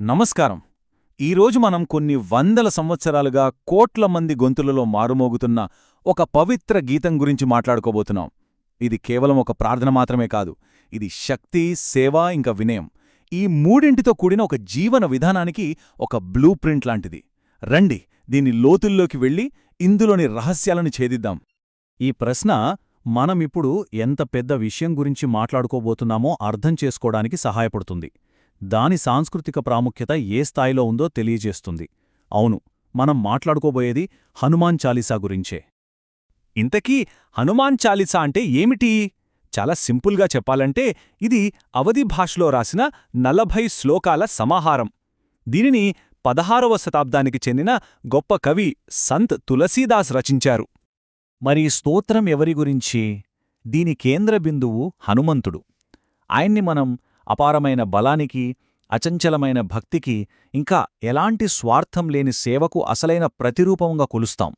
నమస్కారం. ఈరోజు మనం కొన్ని వందల సంవత్సరాలుగా కోట్ల మంది గొంతులలో మారుమోగుతున్న ఒక పవిత్ర గీతం గురించి మాట్లాడుకోబోతున్నాం. ఇది కేవలం ఒక ప్రార్థన మాత్రమే కాదు ఇది శక్తి సేవ ఇంకా వినయం. ఈ మూడింటితో కూడిన ఒక జీవన విధానానికి ఒక బ్లూ ప్రింట్ లాంటిది. రండి దీని లోతుల్లోకి వెళ్ళి ఇందులోని రహస్యాలను ఛేదిద్దాం. ఈ ప్రశ్న మనమిప్పుడు ఎంత పెద్ద విషయం గురించి మాట్లాడుకోబోతున్నామో అర్థం చేసుకోవడానికి సహాయపడుతుంది. దాని సాంస్కృతిక ప్రాముఖ్యత ఏ స్థాయిలో ఉందో తెలియజేస్తుంది. అవును మనం మాట్లాడుకోబోయేది హనుమాన్ చాలీసా గురించే. ఇంతకీ హనుమాన్ చాలీసా అంటే ఏమిటి? చాలా సింపుల్గా చెప్పాలంటే ఇది అవధి భాషలో రాసిన నలభై శ్లోకాల సమాహారం. దీనిని పదహారవ శతాబ్దానికి చెందిన గొప్ప కవి సంత్ తులసీదాస్ రచించారు. మరి స్తోత్రం ఎవరి గురించి? దీని కేంద్ర బిందువు హనుమంతుడు. ఆయన్ని మనం అపారమైన బలానికి అచంచలమైన భక్తికి ఇంకా ఎలాంటి స్వార్థం లేని సేవకు అసలైన ప్రతిరూపంగా కొలుస్తాం.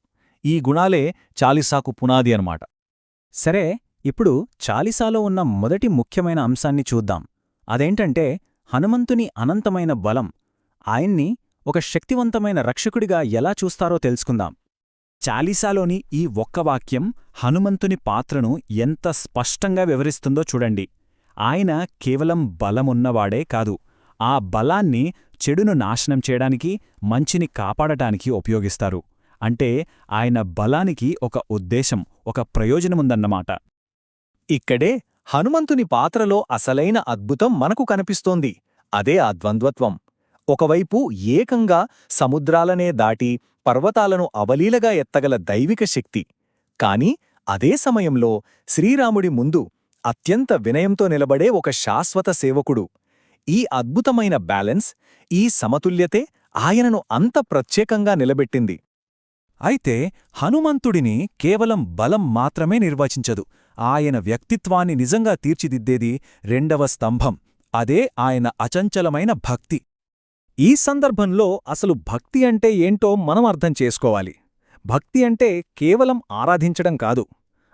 ఈ గుణాలే చాలీసాకు పునాది అనమాట సరే ఇప్పుడు చాలీసాలో ఉన్న మొదటి ముఖ్యమైన అంశాన్ని చూద్దాం. అదేంటంటే హనుమంతుని అనంతమైన బలం ఆయన్ని ఒక శక్తివంతమైన రక్షకుడిగా ఎలా చూస్తారో తెలుసుకుందాం. చాలీసాలోని ఈ ఒక్క వాక్యం హనుమంతుని పాత్రను ఎంత స్పష్టంగా వివరిస్తుందో చూడండి. ఆయన కేవలం బలమున్నవాడే కాదు ఆ బలాన్ని చెడును నాశనం చేయడానికి మంచిని కాపాడటానికి ఉపయోగిస్తారు. అంటే ఆయన బలానికి ఒక ఉద్దేశం ఒక ప్రయోజనముందన్నమాట. ఇక్కడే హనుమంతుని పాత్రలో అసలైన అద్భుతం మనకు కనిపిస్తోంది. అదే ఆ ద్వంద్వత్వం. ఒకవైపు ఏకంగా సముద్రాలనే దాటి పర్వతాలను అవలీలగా ఎత్తగల దైవిక శక్తి. కాని అదే సమయంలో శ్రీరాముడి ముందు అత్యంత వినయంతో నిలబడే ఒక శాశ్వత సేవకుడు. ఈ అద్భుతమైన బ్యాలెన్స్ ఈ సమతుల్యతే ఆయనను అంత ప్రత్యేకంగా నిలబెట్టింది. అయితే హనుమంతుడిని కేవలం బలం మాత్రమే నిర్వచించదు. ఆయన వ్యక్తిత్వాన్ని నిజంగా తీర్చిదిద్దేది రెండవ స్తంభం. అదే ఆయన అచంచలమైన భక్తి. ఈ సందర్భంలో అసలు భక్తి అంటే ఏంటో మనం అర్థం చేసుకోవాలి. భక్తి అంటే కేవలం ఆరాధించడం కాదు.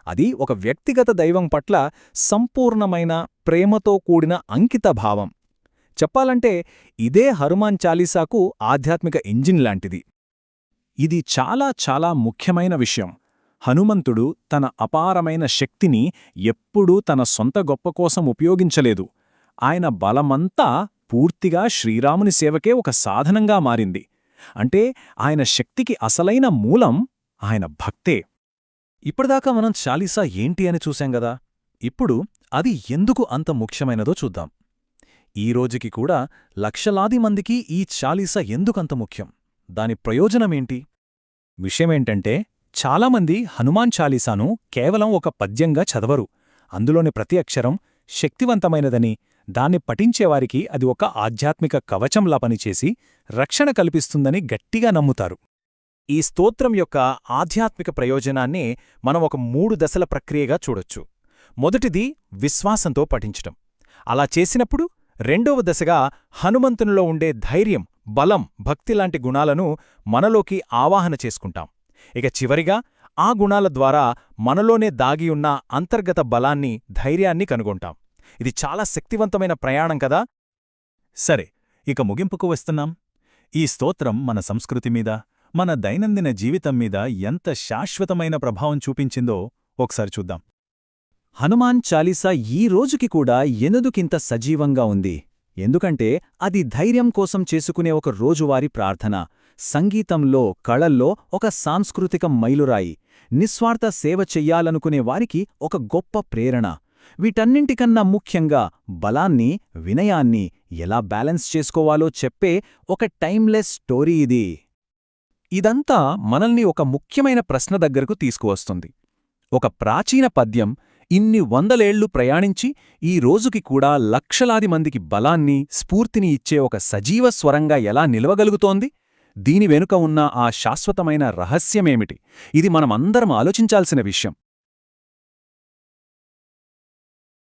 అది ఒక వ్యక్తిగత దైవం పట్ల సంపూర్ణమైన ప్రేమతో కూడిన అంకితభావం. చెప్పాలంటే ఇదే హనుమాన్ చాలీసాకు ఆధ్యాత్మిక ఇంజిన్ లాంటిది. ఇది చాలా చాలా ముఖ్యమైన విషయం. హనుమంతుడు తన అపారమైన శక్తిని ఎప్పుడూ తన సొంత గొప్ప కోసం ఉపయోగించలేదు. ఆయన బలమంతా పూర్తిగా శ్రీరాముని సేవకే ఒక సాధనంగా మారింది. అంటే ఆయన శక్తికి అసలైన మూలం ఆయన భక్తే. ఇప్పటిదాకా మనం చాలీసా ఏంటి అని చూశాం గదా ఇప్పుడు అది ఎందుకు అంత ముఖ్యమైనదో చూద్దాం. ఈ రోజుకి కూడా లక్షలాది మందికి ఈ చాలీసా ఎందుకంత ముఖ్యం? దాని ప్రయోజనమేంటి విషయమేంటంటే చాలామంది హనుమాన్ చాలీసాను కేవలం ఒక పద్యంగా చదవరు. అందులోని ప్రతి అక్షరం శక్తివంతమైనదని దాన్ని పఠించేవారికి అది ఒక ఆధ్యాత్మిక కవచంలా పనిచేసి రక్షణ కల్పిస్తుందని గట్టిగా నమ్ముతారు. ఈ స్తోత్రం యొక్క ఆధ్యాత్మిక ప్రయోజనాన్ని మనం ఒక మూడు దశల ప్రక్రియగా చూడొచ్చు. మొదటిది విశ్వాసంతో పఠించటం. అలా చేసినప్పుడు రెండవ దశగా హనుమంతునిలో ఉండే ధైర్యం బలం భక్తి లాంటి గుణాలను మనలోకి ఆవాహన చేసుకుంటాం. ఇక చివరిగా ఆ గుణాల ద్వారా మనలోనే దాగియున్న అంతర్గత బలాన్ని ధైర్యాన్ని కనుగొంటాం. ఇది చాలా శక్తివంతమైన ప్రయాణం కదా? సరే ఇక ముగింపుకు వస్తున్నాం. ఈ స్తోత్రం మన సంస్కృతి మీద మన దైనందిన జీవితం మీద ఎంత శాశ్వతమైన ప్రభావం చూపించిందో ఒకసారి చూద్దాం. హనుమాన్ చాలీసా ఈ రోజుకి కూడా ఎనుదుకింత సజీవంగా ఉంది. ఎందుకంటే అది ధైర్యం కోసం చేసుకునే ఒక రోజువారీ ప్రార్థన. సంగీతంలో కళల్లో ఒక సాంస్కృతిక మైలురాయి. నిస్వార్థ సేవ చెయ్యాలనుకునే వారికి ఒక గొప్ప ప్రేరణ. వీటన్నింటికన్నా ముఖ్యంగా బలాన్ని వినయాన్ని ఎలా బ్యాలెన్స్ చేసుకోవాలో చెప్పే ఒక టైమ్లెస్ స్టోరీ ఇది. ఇదంతా మనల్ని ఒక ముఖ్యమైన ప్రశ్న దగ్గరకు తీసుకువస్తుంది. ఒక ప్రాచీన పద్యం ఇన్ని వందలేళ్ళు ప్రయాణించి ఈ రోజుకి కూడా లక్షలాది మందికి బలాన్ని స్ఫూర్తిని ఇచ్చే ఒక సజీవ స్వరంగా ఎలా నిలవగలుగుతోంది? దీని వెనుక ఉన్న ఆ శాశ్వతమైన రహస్యమేమిటి? ఇది మనమందరం ఆలోచించాల్సిన విషయం.